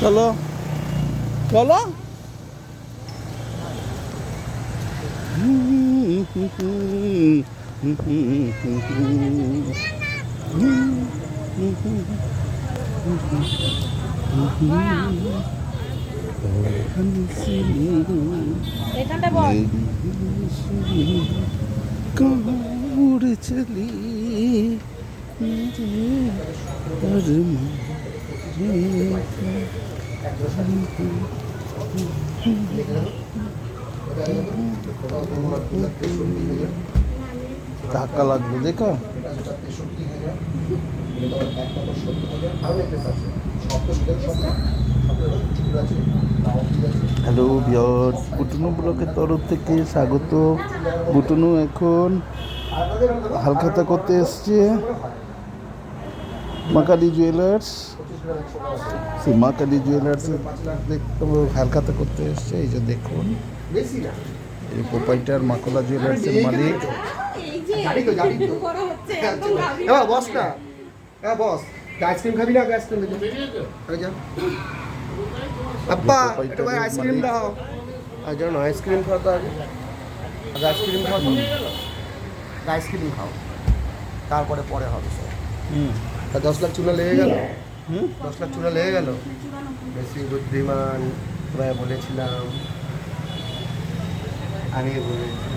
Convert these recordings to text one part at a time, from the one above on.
চলো চলো কাউড় চলি আর মা টাকা লাগবে, দেখো। হ্যালো বিয়ার্স বুটুনু ব্লকের তরফ থেকে স্বাগত। বুটুনু এখন হালখাতা করতে এসছে। মাকালি জুয়েলার্স সেই মাকালি জুয়েলার্স দেখতে হালখাতা করতে এসছে এই যে দেখুন। এই প্রোপাইটার মাকলা জুয়েলার্সের মালিক। জানি তো, জানি তো। বড় হ্যাঁ, একদম ভাবি এবার বস না। বস। আইসক্রিম খাবি না আইসক্রিম আব্বা আইসক্রিম দাও। আর জানো আইসক্রিম খাও তো আগে। আইসক্রিম খাও আইসক্রিম খাও। তারপরে পরে হবে সব হুম। তা দশ লাখ চুনা লেগে গেল? হুম? দশ লাখ চুনা লেগে গেল? বেশি বুদ্ধিমান তোমায় বলেছিলাম। আমি বলেছি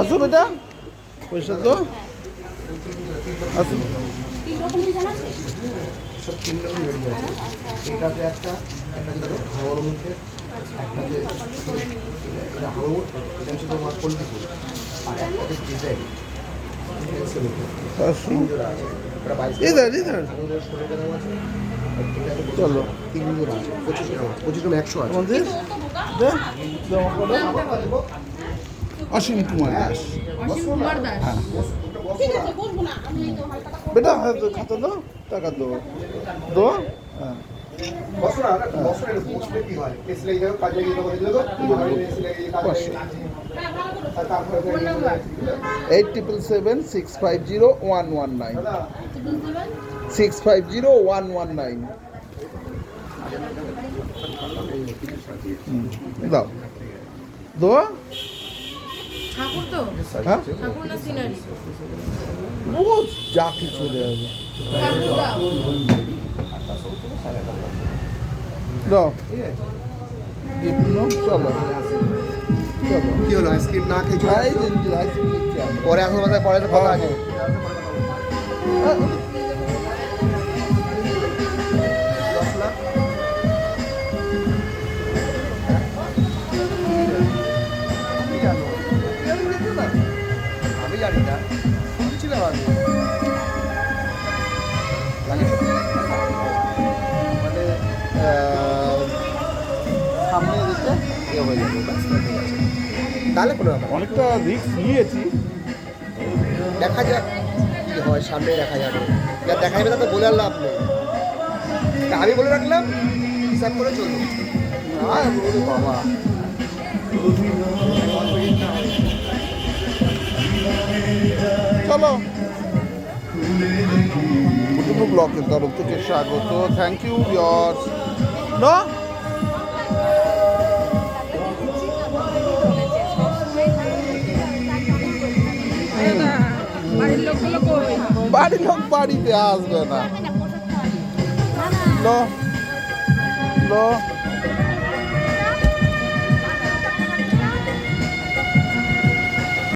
আসো বেটা পয়সা তো। আছে সব তিন রকম আছে এটাতে একটা একটা যেটা হাওয়ার মধ্যে একটা যে এটা হাওয়ার এটা হচ্ছে তোমার পোল্ট্রি আর একটা ডিজাইন চলো। অসীম কুমার দাস অসীম কুমার দাস হ্যাঁ বেটা হ্যাঁ তো খাতা দাও টাকা দাও। দো হ্যাঁ। হয়? Eight triple seven six five zero one one nine. Six five zero one one nine. দাও। দো ঠাকুর তো? হ্যাঁ? ঠাকুর না সিনারি? ও যা কিছু চলে যাবে ঠাকুর দাও। দাও। চলো চলো। কি হলো আইসক্রিম না খেয়ে। পরে এখন কথা পরে তো কথা আছে। এ হয়ে যাবে। তাহলে কোনো ব্যাপার অনেকটা রিস্ক নিয়েছি। দেখা যাক কি হয় সামনে দেখা যাবে। যা দেখা যাবে তা তো বলে লাভ নেই। আমি বলে রাখলাম হিসাব করে চলবো আর বাবা। চলো। ব্লকের তরফ থেকে স্বাগত। থ্যাংক ইউ ইয়ার্স না বাড়ির লোক বাড়িতে আসবে না। লো লো।